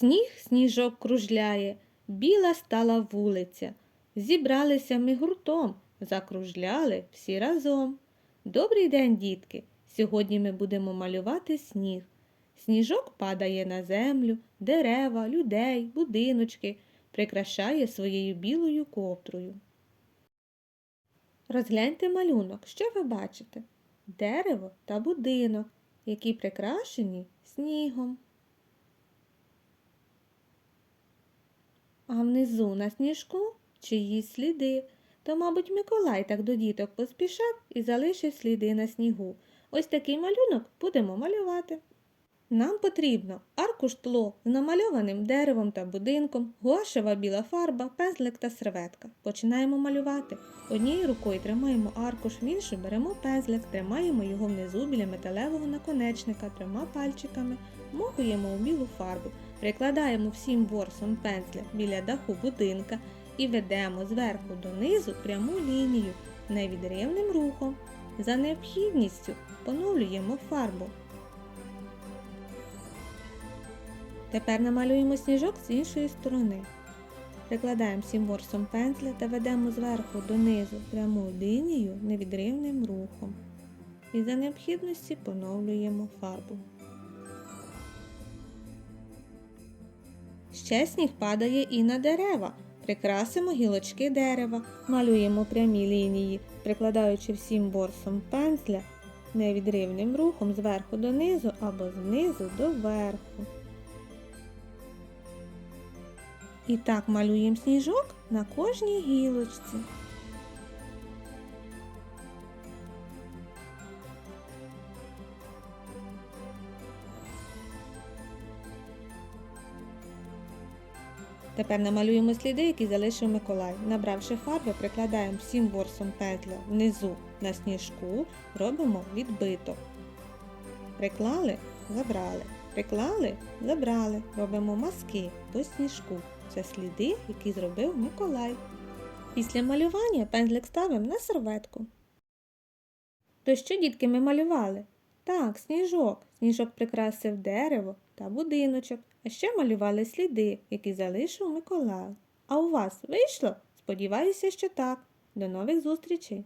Сніг сніжок кружляє, біла стала вулиця. Зібралися ми гуртом, закружляли всі разом. Добрий день, дітки! Сьогодні ми будемо малювати сніг. Сніжок падає на землю, дерева, людей, будиночки, прикрашає своєю білою ковдрою. Розгляньте малюнок, що ви бачите? Дерево та будинок, які прикрашені снігом. А внизу на сніжку чиїсь сліди. То, мабуть, Миколай так до діток поспішав і залишив сліди на снігу. Ось такий малюнок будемо малювати. Нам потрібно аркуш тло з намальованим деревом та будинком, гуашева біла фарба, пензлик та серветка. Починаємо малювати. Однією рукою тримаємо аркуш, в іншу беремо пензлик, тримаємо його внизу біля металевого наконечника трьома пальчиками, мохуємо у білу фарбу, прикладаємо всім ворсом пензля біля даху будинка і ведемо зверху донизу пряму лінію невідривним рухом. За необхідністю поновлюємо фарбу. Тепер намалюємо сніжок з іншої сторони. Прикладаємо всім ворсом пензля та ведемо зверху донизу пряму лінію невідривним рухом. І за необхідності поновлюємо фарбу. Ще сніг падає і на дерева. Прикрасимо гілочки дерева, малюємо прямі лінії, прикладаючи всім борсом пензля невідривним рухом зверху донизу або знизу до верху. І так малюємо сніжок на кожній гілочці. Тепер намалюємо сліди, які залишив Миколай. Набравши фарби, прикладаємо всім ворсом петля внизу на сніжку, робимо відбиток. Приклали, забрали. Приклали, забрали. Робимо маски до сніжку. Це сліди, які зробив Миколай. Після малювання пензлик ставимо на серветку. То що, дітки, ми малювали? Так, сніжок. Сніжок прикрасив дерево та будиночок, а ще малювали сліди, які залишив Миколай. А у вас вийшло? Сподіваюся, що так. До нових зустрічей!